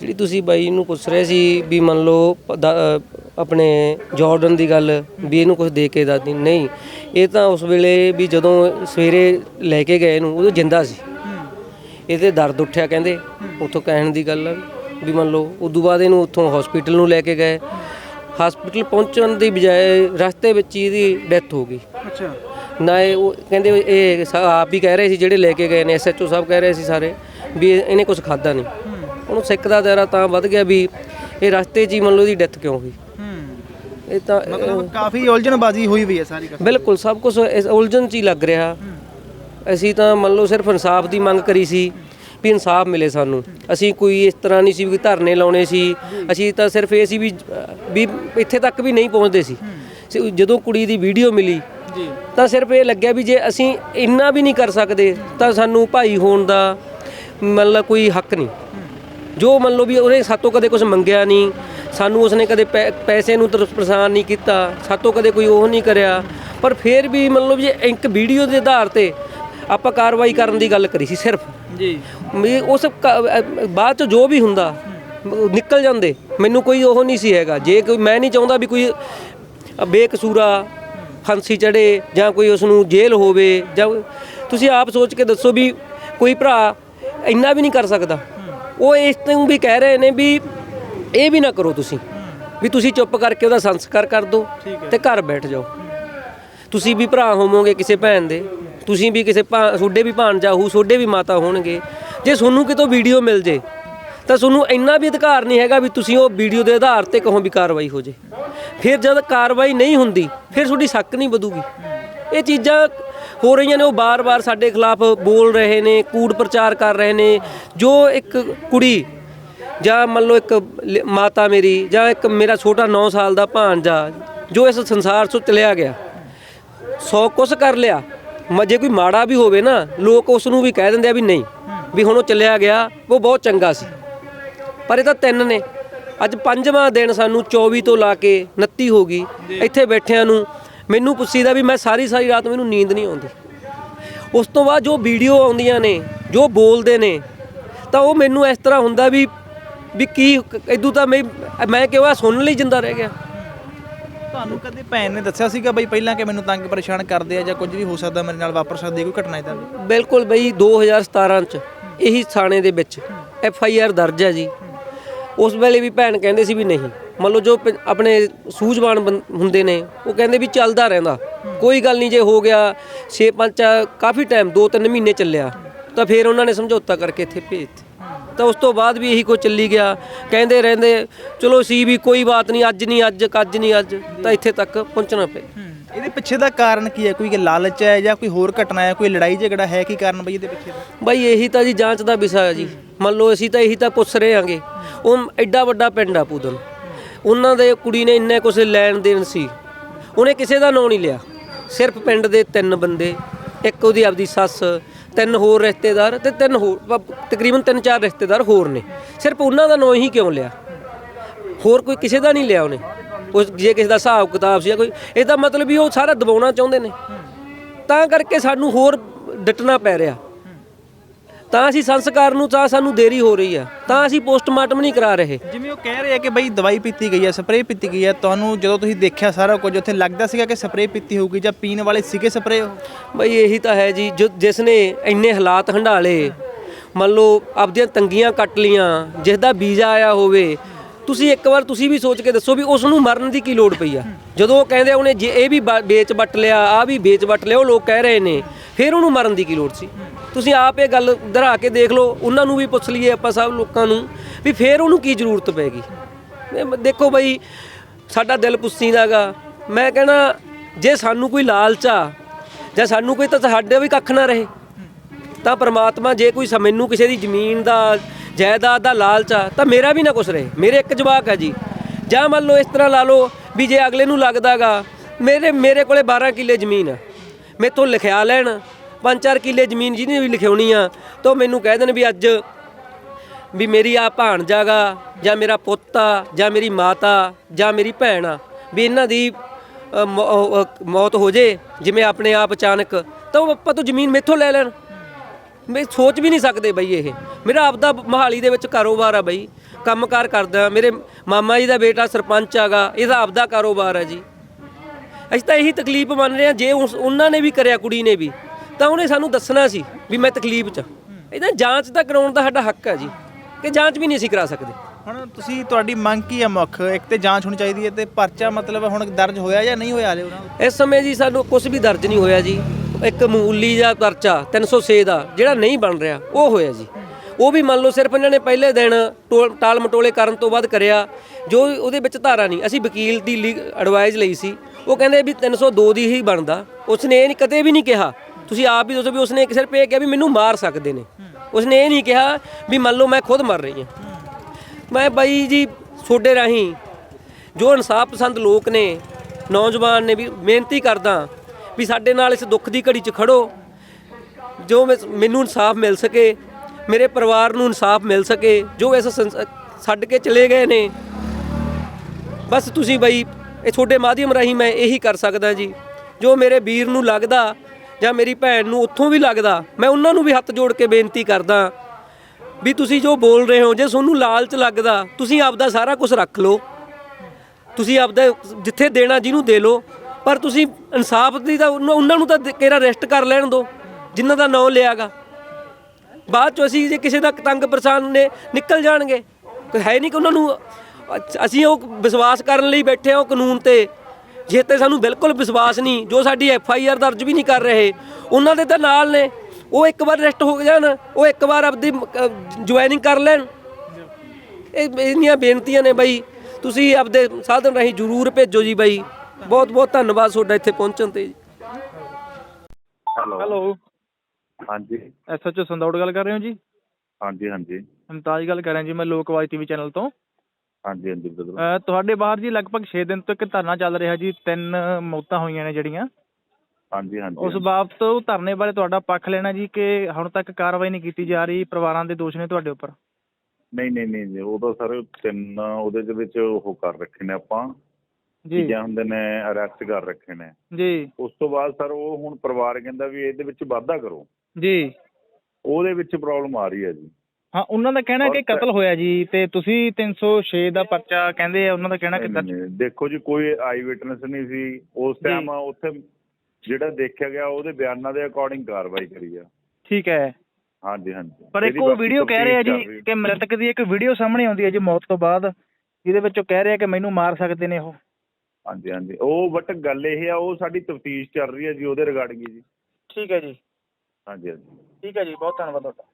ਜਿਹੜੀ ਤੁਸੀਂ ਬਾਈ ਨੂੰ ਪੁੱਛ ਰਹੇ ਸੀ ਵੀ ਮੰਨ ਲਓ ਦਾ- ਆਪਣੇ ਜਾਰਡਨ ਦੀ ਗੱਲ ਵੀ ਇਹਨੂੰ ਕੁਝ ਦੇ ਕੇ ਦਾਦੀ ਨਹੀਂ। ਇਹ ਤਾਂ ਉਸ ਵੇਲੇ ਵੀ ਜਦੋਂ ਸਵੇਰੇ ਲੈ ਕੇ ਗਏ ਇਹਨੂੰ ਉਦੋਂ ਜਿੰਦਾ ਸੀ। ਇਹਦੇ ਦਰਦ ਉੱਠਿਆ ਕਹਿੰਦੇ ਉੱਥੋਂ ਕਹਿਣ ਦੀ ਗੱਲ ਆ ਵੀ ਮੰਨ ਲਓ ਉਦੋਂ ਬਾਅਦ ਇਹਨੂੰ ਉੱਥੋਂ ਹਸਪੀਟਲ ਨੂੰ ਲੈ ਕੇ ਗਏ। ਹਸਪੀਟਲ ਪਹੁੰਚਣ ਦੀ ਬਜਾਏ ਰਸਤੇ ਵਿੱਚ ਹੀ ਇਹਦੀ ਡੈਥ ਹੋ ਗਈ। ਅੱਛਾ। ਨਾ ਇਹ ਉਹ ਕਹਿੰਦੇ ਵੀ ਇਹ ਸ- ਆਪ ਵੀ ਕਹਿ ਰਹੇ ਸੀ ਜਿਹੜੇ ਲੈ ਕੇ ਗਏ ਨੇ ਐਸਐਚਓ ਸਾਹਿਬ ਕਹਿ ਰਹੇ ਸੀ ਸਾਰੇ ਵੀ ਇਹ- ਇਹਨੇ ਕੁਝ ਖਾਦਾ ਨਹੀਂ। ਉਹਨੂੰ ਸਿੱਕ ਦਾ ਦਾਇਰਾ ਤਾਂ ਵੱਧ ਗਿਆ ਵੀ ਇਹ ਰਸਤੇ 'ਚ ਹੀ ਮੰਨ ਲਓ ਇਹਦੀ ਡੈਥ ਕਿਉਂ ਹੋਈ। ਹੂੰ। ਇਹ ਤਾਂ ਮਤਲਬ ਕਾਫੀ ਉਲਝਣਬਾਜ਼ੀ ਹੋਈ ਵੀ ਹੈ ਸਾਰੀ ਗੱਲ ਬਿਲਕੁਲ ਸਭ ਕੁਝ ਇਸ ਉਲਝਣ 'ਚ ਹੀ ਲੱਗ ਰਿਹਾ। ਅਸੀਂ ਤਾਂ ਮੰਨ ਲਓ ਸਿਰਫ ਇਨਸਾਫ ਦੀ ਮੰਗ ਕਰੀ ਸੀ ਵੀ ਇਨਸਾਫ ਮਿਲੇ ਸਾਨੂੰ। ਅਸੀਂ ਕੋਈ ਇਸ ਤਰ੍ਹਾਂ ਨਹੀਂ ਸੀ ਵੀ ਧਰਨੇ ਲਾਉਣੇ ਸੀ। ਅਸੀਂ ਤਾਂ ਸਿਰਫ ਇਹ ਸੀ ਵੀ ਵੀ ਇੱਥੇ ਤੱਕ ਵੀ ਨਹੀਂ ਪਹੁੰਚਦੇ ਸ- ਜਦੋਂ ਕੁੜੀ ਦੀ ਵੀਡੀਓ ਮਿਲੀ ਜੀ। ਤਾਂ ਸਿਰਫ ਇਹ ਲੱਗਿਆ ਵੀ ਜੇ ਅਸੀਂ ਇੰਨਾ ਵੀ ਨਹੀਂ ਕਰ ਸਕਦੇ ਤਾਂ ਸਾਨੂੰ ਭਾਈ ਹੋਣ ਦਾ ਮਤਲਬ ਕੋਈ ਹੱਕ ਨਹੀਂ। ਜੋ ਮੰਨ ਲਓ ਵੀ ਉਹਨੇ ਸਾਤੋਂ ਕਦੇ ਕੁਝ ਮੰਗਿਆ ਨਹੀਂ ਸਾਨੂੰ ਉਸਨੇ ਕਦੇ ਪੈਸੇ ਨੂੰ ਪਰੇਸ਼ਾਨ ਨਹੀਂ ਕੀਤਾ ਸਾਤੋਂ ਕਦੇ ਕੋਈ ਉਹ ਨਹੀਂ ਕਰਿਆ। ਪਰ ਫਿਰ ਵੀ ਮੰਨ ਲਓ ਵੀ ਜੇ ਇੱਕ ਵੀਡੀਓ ਦੇ ਆਧਾਰ ਤੇ ਆਪਾਂ ਕਾਰਵਾਈ ਕਰਨ ਦੀ ਗੱਲ ਕਰੀ ਸੀ ਸਿਰਫ। ਜੀ। ਵੀ ਉਸ ਬਾਅਦ ਚ ਜੋ ਵੀ ਹੁੰਦਾ ਨਿਕਲ ਜਾਂਦੇ। ਮੈਨੂੰ ਕੋਈ ਉਹ ਨਹੀਂ ਸੀ ਹੈਗਾ। ਜੇ ਕੋਈ ਮੈਂ ਨਹੀਂ ਚਾਹੁੰਦਾ ਵੀ ਕੋਈ ਬੇਕਸੂਰਾ ਫਾਂਸੀ ਚੜੇ ਜਾਂ ਕੋਈ ਉਸ ਨੂੰ ਜੇਲ੍ਹ ਹੋਵੇ ਜਾਂ ਤੁਸੀਂ ਆਪ ਸੋਚ ਕੇ ਦੱਸੋ ਵੀ ਕੋਈ ਭਰਾ ਇੰਨਾ ਵੀ ਨਹੀਂ ਕਰ ਸਕਦਾ। ਉਹ ਇਸ ਤੋਂ ਵੀ ਕਹਿ ਰਹੇ ਨੇ ਵੀ ਇਹ ਵੀ ਨਾ ਕਰੋ ਤੁਸੀਂ। ਵੀ ਤੁਸੀਂ ਚੁੱਪ ਕਰਕੇ ਉਹਦਾ ਸੰਸਕਾਰ ਕਰ ਦਿਓ ਤੇ ਘਰ ਬੈਠ ਜਾਓ। ਤੁਸੀਂ ਵੀ ਭਰਾ ਹੋਵੋਗੇ ਕਿਸੇ ਭੈਣ ਦੇ। ਤੁਸੀਂ ਵੀ ਕਿਸੇ ਤੁਹਾਡੇ ਵੀ ਭਾਣਜਾ ਹੋਊ ਤੁਹਾਡੇ ਵੀ ਮਾਤਾ ਹੋਣਗੇ। ਜੇ ਤੁਹਾਨੂੰ ਕਿਤੋਂ ਵੀਡੀਓ ਮਿਲ ਜੇ ਤਾਂ ਤੁਹਾਨੂੰ ਇੰਨਾ ਵੀ ਅਧਿਕਾਰ ਨਹੀਂ ਹੈਗਾ ਵੀ ਤੁਸੀਂ ਉਹ ਵੀਡੀਓ ਦੇ ਆਧਾਰ ਤੇ ਕਹੋ ਵੀ ਕਾਰਵਾਈ ਹੋ ਜੇ। ਫਿਰ ਜਦ ਕਾਰਵਾਈ ਨਹੀਂ ਹੁੰਦੀ ਫਿਰ ਤੁਹਾਡੀ ਸ਼ੱਕ ਨਹੀਂ ਵਧੂਗੀ। ਇਹ ਚੀਜ਼ਾਂ ਹੋ ਰਹੀਆਂ ਨੇ, ਉਹ ਬਾਰ-ਬਾਰ ਸਾਡੇ ਖਿਲਾਫ ਬੋਲ ਰਹੇ ਨੇ, ਕੂੜ ਪ੍ਰਚਾਰ ਕਰ ਰਹੇ ਨੇ। ਜੋ ਇੱਕ ਕੁੜੀ, ਜਾਂ ਮੰਨ ਲਓ ਇੱਕ ਮਾਤਾ ਮੇਰੀ, ਜਾਂ ਇੱਕ ਮੇਰਾ ਛੋਟਾ 9 ਸਾਲ ਦਾ ਭਾਣਜਾ, ਜੋ ਇਸ ਸੰਸਾਰ ਤੋਂ ਚਲਿਆ ਗਿਆ, ਸੌ ਕੁਛ ਕਰ ਲਿਆ, ਮ- ਜੇ ਕੋਈ ਮਾੜਾ ਵੀ ਹੋਵੇ ਨਾ, ਲੋਕ ਉਸ ਨੂੰ ਵੀ ਕਹਿ ਦਿੰਦੇ ਆ ਵੀ ਨਹੀਂ, ਵੀ ਹੁਣ ਉਹ ਚੱਲਿਆ ਗਿਆ, ਉਹ ਬਹੁਤ ਚੰਗਾ ਸੀ। ਪਰ ਇਹ ਤਾਂ ਤਿੰਨ ਨੇ। ਅੱਜ ਪੰਜਵਾਂ ਦਿਨ ਸਾਨੂੰ 24 ਤੋਂ ਲਾ ਕੇ 29 ਹੋ ਗਈ। ਇੱਥੇ ਬੈਠਿਆਂ ਨੂੰ ਮੈਨੂੰ ਪੁੱਛੀਦਾ ਵੀ ਮੈਂ ਸਾਰੀ ਸਾਰੀ ਰਾਤ ਮੈਨੂੰ ਨੀਂਦ ਨਹੀਂ ਆਉਂਦੀ। ਉਸ ਤੋਂ ਬਾਅਦ ਜੋ ਵੀਡੀਓ ਆਉਂਦੀਆਂ ਨੇ ਜੋ ਬੋਲਦੇ ਨੇ ਤਾਂ ਉਹ ਮੈਨੂੰ ਇਸ ਤਰ੍ਹਾਂ ਹੁੰਦਾ ਵੀ ਵੀ ਕੀ ਇਦੋਂ ਤਾਂ ਮੈਂ ਮੈਂ ਕਿਹਾ ਸੁਣਨ ਲਈ ਜਿੰਦਾ ਰਹਿ ਗਿਆ। ਤੁਹਾਨੂੰ ਕਦੇ ਭੈਣ ਨੇ ਦੱਸਿਆ ਸੀਗਾ ਬਈ ਪਹਿਲਾਂ ਕਿ ਮੈਨੂੰ ਤੰਗ ਪਰੇਸ਼ਾਨ ਕਰਦੇ ਆ ਜਾਂ ਕੁਝ ਵੀ ਹੋ ਸਕਦਾ ਮੇਰੇ ਨਾਲ ਵਾਪਰ ਸਕਦੀ ਕੋਈ ਘਟਨਾ ਇਦਾਂ ਦੀ? ਬਿਲਕੁਲ ਬਈ 2017 ਚ ਇਹੀ ਥਾਣੇ ਦੇ ਵਿੱਚ ਐਫ ਆਈ ਆਰ ਦਰਜ ਹੈ ਜੀ। ਉਸ ਵੇਲੇ ਵੀ ਭੈਣ ਕਹਿੰਦੇ ਸੀ ਵੀ ਨਹੀਂ। ਮੰਨ ਲਓ ਜੋ ਪ- ਆਪਣੇ ਸੂਝਵਾਨ ਬੰ- ਹੁੰਦੇ ਨੇ ਉਹ ਕਹਿੰਦੇ ਵੀ ਚੱਲਦਾ ਰਹਿੰਦਾ। ਕੋਈ ਗੱਲ ਨਹੀਂ ਜੇ ਹੋ ਗਿਆ 6-5 ਕਾਫੀ ਟਾਈਮ 2-3 ਮਹੀਨੇ ਚੱਲਿਆ। ਤਾਂ ਫਿਰ ਉਹਨਾਂ ਨੇ ਸਮਝੌਤਾ ਕਰਕੇ ਇੱਥੇ ਭੇਜਤੇ। ਤਾਂ ਉਸ ਤੋਂ ਬਾਅਦ ਵੀ ਇਹੀ ਕੁਝ ਚੱਲੀ ਗਿਆ। ਕਹਿੰਦੇ ਰਹਿੰਦੇ ਚਲੋ ਸੀ ਵੀ ਕੋਈ ਬਾਤ ਨਹੀਂ ਅੱਜ ਨਹੀਂ ਅੱਜ ਅੱਜ ਨਹੀਂ ਅੱਜ। ਤਾਂ ਇੱਥੇ ਤੱਕ ਪਹੁੰਚਣਾ ਪਿਆ। ਇਹਦੇ ਪਿੱਛੇ ਦਾ ਕਾਰਨ ਕੀ ਹੈ? ਕੋਈ ਕਿ ਲਾਲਚ ਹੈ ਜਾਂ ਕੋਈ ਹੋਰ ਘਟਨਾ ਹੈ? ਕੋਈ ਲੜਾਈ ਝਗੜਾ ਹੈ? ਕੀ ਕਾਰਨ ਬਈ ਇਹਦੇ ਪਿੱਛੇ ਦਾ? ਬਾਈ ਇਹੀ ਤਾਂ ਜੀ ਜਾਂਚ ਦਾ ਵਿਸ਼ਾ ਹੈ ਜੀ। ਮੰਨ ਲਓ ਅਸੀਂ ਤਾਂ ਇਹੀ ਤਾਂ ਪੁੱਛ ਰਹੇ ਹਾਂਗੇ। ਉਹ ਐਡਾ ਵੱਡਾ ਪਿੰਡ ਆ ਪੂਦਨ। ਉਹਨਾਂ ਦੇ ਕੁੜੀ ਨੇ ਇੰਨੇ ਕੁਛ ਲੈਣ ਦੇਣ ਸੀ। ਉਹਨੇ ਕਿਸੇ ਦਾ ਨਾਂ ਨਹੀਂ ਲਿਆ। ਸਿਰਫ ਪਿੰਡ ਦੇ ਤਿੰਨ ਬੰਦੇ, ਇੱਕ ਉਹਦੀ ਆਪਦੀ ਸੱਸ, ਤਿੰਨ ਹੋਰ ਰਿਸ਼ਤੇਦਾਰ ਤੇ ਤਿੰਨ ਹੋਰ ਤਕਰੀਬਨ ਤਿੰਨ ਚਾਰ ਰਿਸ਼ਤੇਦਾਰ ਹੋਰ ਨੇ। ਸਿਰਫ ਉਹਨਾਂ ਦਾ ਨਾਂ ਹੀ ਕਿਉਂ ਲਿਆ? ਹੋਰ ਕੋਈ ਕਿਸੇ ਦਾ ਨਹੀਂ ਲਿਆ ਉਹਨੇ। ਉਸ ਜੇ ਕਿਸੇ ਦਾ ਹਿਸਾਬ ਕਿਤਾਬ ਸੀ ਕੋਈ, ਇਹਦਾ ਮਤਲਬ ਵੀ ਉਹ ਸਾਰਾ ਦਬਾਉਣਾ ਚਾਹੁੰਦੇ ਨੇ। ਤਾਂ ਕਰਕੇ ਸਾਨੂੰ ਹੋਰ ਡਟਣਾ ਪੈ ਰਿਹਾ। ਤਾਂ ਅਸੀਂ ਸੰਸਕਾਰ ਨੂੰ ਤਾਂ ਸਾਨੂੰ ਦੇਰੀ ਹੋ ਰਹੀ ਆ। ਤਾਂ ਅਸੀਂ ਪੋਸਟਮਾਰਟਮ ਨਹੀਂ ਕਰਾ ਰਹੇ। ਜਿਵੇਂ ਉਹ ਕਹਿ ਰਹੇ ਆ ਕਿ ਬਈ ਦਵਾਈ ਪੀਤੀ ਗਈ ਹੈ ਸਪਰੇਅ ਪੀਤੀ ਗਈ ਹੈ ਤੁਹਾਨੂੰ ਜਦੋਂ ਤੁਸੀਂ ਦੇਖਿਆ ਸਾਰਾ ਕੁਝ ਉੱਥੇ ਲੱਗਦਾ ਸੀਗਾ ਕਿ ਸਪਰੇਅ ਪੀਤੀ ਹੋਊਗੀ ਜਾਂ ਪੀਣ ਵਾਲੇ ਸੀਗੇ ਸਪਰੇਅ ਉਹ? ਬਈ ਇਹੀ ਤਾਂ ਹੈ ਜੀ ਜੋ ਜਿਸ ਨੇ ਇੰਨੇ ਹਾਲਾਤ ਹੰਡਾਲੇ ਮੰਨ ਲਓ ਆਪਦੀਆਂ ਤੰਗੀਆਂ ਕੱਟ ਲੀਆਂ ਜਿਸ ਦਾ ਵੀਜ਼ਾ ਆਇਆ ਹੋਵੇ ਤੁਸੀਂ ਇੱਕ ਵਾਰ ਤੁਸੀਂ ਵੀ ਸੋਚ ਕੇ ਦੱਸੋ ਵੀ ਉਸ ਨੂੰ ਮਰਨ ਦੀ ਕੀ ਲੋੜ ਪਈ ਆ। ਜਦੋਂ ਉਹ ਕਹਿੰਦੇ ਉਹਨੇ ਜੇ ਇਹ ਵੀ ਵੇਚ ਵੱਟ ਲਿਆ ਆ ਵੀ ਵੇਚ ਵੱਟ ਲਿਆ ਉਹ ਲੋਕ ਕਹਿ ਰਹੇ ਨੇ ਫਿਰ ਉਹਨੂੰ ਮਰਨ ਦੀ ਕੀ ਲੋੜ ਸੀ? ਤੁਸੀਂ ਆਪ ਇਹ ਗੱਲ ਦੁਹਰਾ ਕੇ ਦੇਖ ਲਓ, ਉਹਨਾਂ ਨੂੰ ਵੀ ਪੁੱਛ ਲਈਏ ਆਪਾਂ ਸਭ ਲੋਕਾਂ ਨੂੰ ਵੀ ਫਿਰ ਉਹਨੂੰ ਕੀ ਜ਼ਰੂਰਤ ਪੈਗੀ? ਦੇਖੋ ਬਈ, ਸਾਡਾ ਦਿਲ ਪੁੱਸੀਦਾਗਾ ਮੈਂ ਕਹਿਣਾ, ਜੇ ਸਾਨੂੰ ਕੋਈ ਲਾਲਚਾ ਜਾਂ ਸਾਨੂੰ ਕੋਈ ਤਾਂ ਸਾਡੇ ਵੀ ਕੱਖ ਨਾ ਰਹੇ, ਤਾਂ ਪ੍ਰਮਾਤਮਾ ਜੇ ਕੋਈ ਮੈਨੂੰ ਕਿਸੇ ਦੀ ਜ਼ਮੀਨ ਦਾ, ਜਾਇਦਾਦ ਦਾ ਲਾਲਚ ਆ, ਤਾਂ ਮੇਰਾ ਵੀ ਨਾ ਕੁਛ ਰਹੇ। ਮੇਰੇ ਇੱਕ ਜਵਾਕ ਹੈ ਜੀ। ਜਾਂ ਮੰਨ ਲਓ ਇਸ ਤਰ੍ਹਾਂ ਲਾ ਲਓ ਵੀ ਜੇ ਅਗਲੇ ਨੂੰ ਲੱਗਦਾਗਾ, ਮੇਰੇ ਮੇਰੇ ਕੋਲੇ 12 ਕਿੱਲੇ ਜ਼ਮੀਨ ਆ। ਮੇਥੋਂ ਲਿਖਿਆ ਲੈਣ 5-4 ਕਿੱਲੇ ਜ਼ਮੀਨ ਜਿਹਨੇ ਵੀ ਲਿਖਾਉਣੀ ਆ, ਤਾਂ ਉਹ ਮੈਨੂੰ ਕਹਿ ਦੇਣ ਵੀ ਅੱਜ ਵੀ ਮੇਰੀ ਆ ਭਾਣਜਾਗਾ ਜਾਂ ਮੇਰਾ ਪੁੱਤ ਆ, ਜਾਂ ਮੇਰੀ ਮਾਤਾ, ਜਾਂ ਮੇਰੀ ਭੈਣ ਆ, ਵੀ ਇਹਨਾਂ ਦੀ ਮੌਤ ਹੋ ਜੇ, ਜਿਵੇਂ ਆਪਣੇ ਆਪ ਅਚਾਨਕ, ਤਾਂ ਉਹ ਆਪਾਂ ਤੋਂ ਜ਼ਮੀਨ ਮੇਥੋਂ ਲੈ ਲੈਣ। ਮੈਂ ਸੋਚ ਵੀ ਨਹੀਂ ਸਕਦੇ ਬਈ ਇਹ। ਮੇਰਾ ਆਪਦਾ ਮਹਾਲੀ ਦੇ ਵਿੱਚ ਕਾਰੋਬਾਰ ਆ ਬਈ। ਕੰਮਕਾਰ ਕਰਦਾ ਮੇਰੇ ਮਾਮਾ ਜੀ ਦਾ ਬੇਟਾ ਸਰਪੰਚ ਆਗਾ, ਇਹਦਾ ਆਪਦਾ ਕਾਰੋਬਾਰ ਆ ਜੀ। ਅਸੀਂ ਤਾਂ ਇਹੀ ਤਕਲੀਫ ਮੰਨ ਰਹੇ ਹਾਂ, ਜੇ ਉਸ- ਉਹਨਾਂ ਨੇ ਵੀ ਕਰਿਆ, ਕੁੜੀ ਨੇ ਵੀ। ਤਾਂ ਉਹਨੇ ਸਾਨੂੰ ਦੱਸਣਾ ਸੀ ਵੀ ਮੈਂ ਤਕਲੀਫ 'ਚ ਇਹਦਾ ਜਾਂਚ ਤਾਂ ਕਰਾਉਣ ਦਾ ਸਾਡਾ ਹੱਕ ਹੈ ਜੀ ਕਿ ਜਾਂਚ ਵੀ ਨਹੀਂ ਅਸੀਂ ਕਰਾ ਸਕਦੇ। ਹੁਣ ਤੁਸੀਂ ਤੁਹਾਡੀ ਮੰਗ ਕੀ ਹੈ ਮੁੱਖ? ਇੱਕ ਤੇ ਜਾਂਚ ਹੋਣੀ ਚਾਹੀਦੀ ਹੈ ਤੇ ਪਰਚਾ ਮਤਲਬ ਹੁਣ ਦਰਜ ਹੋਇਆ ਜਾਂ ਨਹੀਂ ਹੋਇਆ ਹਲੇ ਉਹਨਾਂ ਦਾ? ਇਸ ਸਮੇਂ ਜੀ ਸਾਨੂੰ ਕੁਝ ਵੀ ਦਰਜ ਨਹੀਂ ਹੋਇਆ ਜੀ। ਇੱਕ ਮੂਲੀ ਦਾ ਪਰਚਾ 306 ਦਾ ਜਿਹੜਾ ਨਹੀਂ ਬਣ ਰਿਹਾ ਉਹ ਹੋਇਆ ਜੀ। ਉਹ ਵੀ ਮੰਨ ਲਓ ਸਿਰਫ ਇਹਨਾਂ ਨੇ ਪਹਿਲੇ ਦਿਨ ਟੋ- ਟਾਲ ਮਟੋਲੇ ਕਰਨ ਤੋਂ ਬਾਅਦ ਕਰਿਆ ਜੋ ਉਹਦੇ ਵਿੱਚ ਧਾਰਾ ਨਹੀਂ। ਅਸੀਂ ਵਕੀਲ ਦੀ ਐਡਵਾਈਸ ਲਈ ਸੀ। ਉਹ ਕਹਿੰਦੇ ਵੀ 302 ਦੀ ਹੀ ਬਣਦਾ। ਉਸਨੇ ਇਹ ਨਹੀਂ ਕਦੇ ਵੀ ਨਹੀਂ ਕਿਹਾ ਤੁਸੀਂ ਆਪ ਵੀ ਦੱਸੋ ਵੀ ਉਸਨੇ ਸਿਰਫ ਇਹ ਕਿਹਾ ਵੀ ਮੈਨੂੰ ਮਾਰ ਸਕਦੇ ਨੇ। ਉਸਨੇ ਇਹ ਨਹੀਂ ਕਿਹਾ ਵੀ ਮੰਨ ਲਓ ਮੈਂ ਖੁਦ ਮਰ ਰਹੀ ਹਾਂ। ਮੈਂ ਬਾਈ ਜੀ, ਤੁਹਾਡੇ ਰਾਹੀਂ ਜੋ ਇਨਸਾਫ ਪਸੰਦ ਲੋਕ ਨੇ, ਨੌਜਵਾਨ ਨੇ ਵੀ ਮਿਹਨਤੀ ਕਰਦਾ, ਵੀ ਸਾਡੇ ਨਾਲ ਇਸ ਦੁੱਖ ਦੀ ਘੜੀ 'ਚ ਖੜੋ, ਜੋ ਮੈਨੂੰ ਇਨਸਾਫ ਮਿਲ ਸਕੇ, ਮੇਰੇ ਪਰਿਵਾਰ ਨੂੰ ਇਨਸਾਫ ਮਿਲ ਸਕੇ, ਜੋ ਇਸ ਸੰਸ- ਛੱਡ ਕੇ ਚਲੇ ਗਏ ਨੇ। ਬਸ ਤੁਸੀਂ ਬਈ, ਇਹ ਤੁਹਾਡੇ ਮਾਧਿਅਮ ਰਾਹੀਂ ਮੈਂ ਇਹੀ ਕਰ ਸਕਦਾ ਜੀ। ਜੋ ਮੇਰੇ ਵੀਰ ਨੂੰ ਲੱਗਦਾ ਜਾਂ ਮੇਰੀ ਭੈਣ ਨੂੰ ਉੱਥੋਂ ਵੀ ਲੱਗਦਾ, ਮੈਂ ਉਹਨਾਂ ਨੂੰ ਵੀ ਹੱਥ ਜੋੜ ਕੇ ਬੇਨਤੀ ਕਰਦਾ ਵੀ ਤੁਸੀਂ ਜੋ ਬੋਲ ਰਹੇ ਹੋ, ਜੇ ਤੁਹਾਨੂੰ ਲਾਲਚ ਲੱਗਦਾ, ਤੁਸੀਂ ਆਪਦਾ ਸਾਰਾ ਕੁਝ ਰੱਖ ਲਓ। ਤੁਸੀਂ ਆਪਦਾ ਜਿੱਥੇ ਦੇਣਾ ਜਿਹਨੂੰ ਦੇ ਲਓ, ਪਰ ਤੁਸੀਂ ਇਨਸਾਫ ਦੀ ਤਾਂ ਉਹਨਾਂ ਨੂੰ ਤਾਂ ਕਿਹੜਾ ਰੈਸਟ ਕਰ ਲੈਣ ਦਿਓ ਜਿਨ੍ਹਾਂ ਦਾ ਨਾਂ ਲਿਆਗਾ। ਬਾਅਦ ਚ ਅਸੀਂ ਜੇ ਕਿਸੇ ਦਾ ਤੰਗ ਪਰੇਸ਼ਾਨ ਨੇ, ਨਿਕਲ ਜਾਣਗੇ। ਕੋਈ ਹੈ ਨਹੀਂ ਕਿ ਉਹਨਾਂ ਨੂੰ ਅਸੀਂ ਉਹ ਵਿਸ਼ਵਾਸ ਕਰਨ ਲਈ ਬੈਠੇ ਹਾਂ ਉਹ ਕਾਨੂੰਨ ਤੇ। ਜੇ ਤੇ ਸਾਨੂੰ ਬਿਲਕੁਲ ਵਿਸ਼ਵਾਸ ਨਹੀਂ ਜੋ ਸਾਡੀ ਐਫ ਆਈ ਆਰ ਦਰਜ ਵੀ ਨਹੀਂ ਕਰ ਰਹੇ ਉਹਨਾਂ ਦੇ ਤਾਂ ਨਾਲ ਨੇ। ਉਹ ਇੱਕ ਵਾਰ ਅਰੈਸਟ ਹੋ ਜਾਣ ਉਹ ਇੱਕ ਵਾਰ ਆਪਦੀ ਜੁਆਇਨਿੰਗ ਕਰ ਲੈਣ। ਇਹ ਇੰਨੀਆਂ ਬੇਨਤੀਆਂ ਨੇ ਬਾਈ ਤੁਸੀਂ ਆਪਦੇ ਸਾਧਨ ਰਾਹੀਂ ਜਰੂਰ ਭੇਜੋ ਜੀ ਬਾਈ। ਬਹੁਤ ਬਹੁਤ ਧੰਨਵਾਦ ਤੁਹਾਡਾ ਇੱਥੇ ਪਹੁੰਚਣ ਤੇ ਜੀ। ਹੈਲੋ। ਹੈਲੋ। ਹਾਂਜੀ। ਐਸਐਚਓ ਸੰਦੌੜ ਗੱਲ ਕਰ ਰਹੇ ਹੋ ਜੀ? ਹਾਂਜੀ ਹਾਂਜੀ। ਮੁਮਤਾਜ ਗੱਲ ਕਰ ਰਿਹਾ ਜੀ ਮੈਂ ਲੋਕਵਾਜ ਟੀਵੀ ਚੈਨਲ ਤੋਂ। ਹਾਂਜੀ ਹਾਂਜੀ ਬ੍ਰਦਰ ਅ, ਤੁਹਾਡੇ ਬਾਹਰ ਜੀ ਲਗਭਗ 6 ਦਿਨ ਤੋਂ ਇੱਕ ਧਰਨਾ ਚੱਲ ਰਿਹਾ ਜੀ ਤਿੰਨ ਮੌਤਾਂ ਹੋਈਆਂ ਨੇ ਜਿਹੜੀਆਂ। ਹਾਂਜੀ ਹਾਂਜੀ ਉਸ ਬਾਬਤ ਉਹ ਧਰਨੇ ਬਾਰੇ ਤੁਹਾਡਾ ਪੱਖ ਲੈਣਾ ਜੀ ਕਿ ਹੁਣ ਤੱਕ ਕਾਰਵਾਈ ਨਹੀਂ ਕੀਤੀ ਜਾ ਰਹੀ ਪਰਿਵਾਰਾਂ ਦੇ ਦੋਸ਼ ਨੇ ਤੁਹਾਡੇ ਉੱਪਰ? ਨਹੀਂ ਨਹੀਂ ਨਹੀਂ ਜੀ, ਉਹ ਤਾਂ ਸਰ ਤਿੰਨ ਉਹਦੇ ਦੇ ਵਿੱਚ ਉਹ ਕਰ ਰੱਖੇ ਨੇ ਆਪਾਂ। ਜੀ। ਕੀ ਹੁੰਦੇ ਨੇ ਅਰੈਸਟ ਕਰ ਰੱਖੇ ਨੇ। ਜੀ। ਉਸ ਤੋਂ ਬਾਅਦ ਸਰ ਉਹ ਹੁਣ ਪਰਿਵਾਰ ਕਹਿੰਦਾ ਵੀ ਇਹਦੇ ਵਿੱਚ ਵਾਧਾ ਕਰੋ। ਜੀ। ਉਹਦੇ ਵਿੱਚ ਪ੍ਰੋਬਲਮ ਆ ਰਹੀ ਹੈ ਜੀ। ਹਾਂ ਉਹਨਾਂ ਦਾ ਕਹਿਣਾ ਕਿ ਕਤਲ ਹੋਇਆ ਜੀ ਤੇ ਤੁਸੀਂ 306 ਦਾ ਪਰਚਾ ਕਹਿੰਦੇ ਆ ਉਹਨਾਂ ਦਾ ਕਹਿਣਾ ਕਿ ਨਹੀਂ, ਦੇਖੋ ਜੀ ਕੋਈ ਆਈ ਵਿਟਨੈਸ ਨਹੀਂ ਸੀ। ਉਸ ਜੀ। ਟਾਈਮ ਉੱਥੇ ਜਿਹੜਾ ਦੇਖਿਆ ਗਿਆ ਉਹਦੇ ਬਿਆਨਾਂ ਦੇ ਅਕੋਰਡਿੰਗ ਕਾਰਵਾਈ ਕਰੀ ਆ। ਠੀਕ ਹੈ। ਹਾਂਜੀ ਹਾਂਜੀ। ਪਰ ਇੱਕ ਇਹਦੀ ਉਹ ਬਾਕੀ ਵੀਡੀਓ ਕਹਿ ਰਿਹਾ ਤਫਤੀਸ਼ ਜੀ ਰਹੀ। ਕਿ ਮ੍ਰਿਤਕ ਦੀ ਇੱਕ ਵੀਡੀਓ ਸਾਹਮਣੇ ਆਉਂਦੀ ਹੈ ਜੀ ਮੌਤ ਤੋਂ ਬਾਅਦ ਜਿਹਦੇ ਵਿੱਚ ਉਹ ਕਹਿ ਰਿਹਾ ਕਿ ਮੈਨੂੰ ਮਾਰ ਸਕਦੇ ਨੇ ਉਹ। ਹਾਂਜੀ ਹਾਂਜੀ। ਉਹ ਬਟ ਗੱਲ ਇਹ ਆ ਉਹ ਸਾਡੀ ਤਫਤੀਸ਼ ਚੱਲ ਰਹੀ ਹੈ ਜੀ ਉਹਦੇ ਰਿਗਾਰਡਿੰਗ ਜੀ। ਠੀਕ ਹੈ ਜੀ। ਹਾਂਜੀ ਹਾਂਜੀ। ਠੀਕ ਹੈ ਜੀ ਬਹੁਤ ਧੰਨਵਾਦ ਤੁਹਾਡਾ।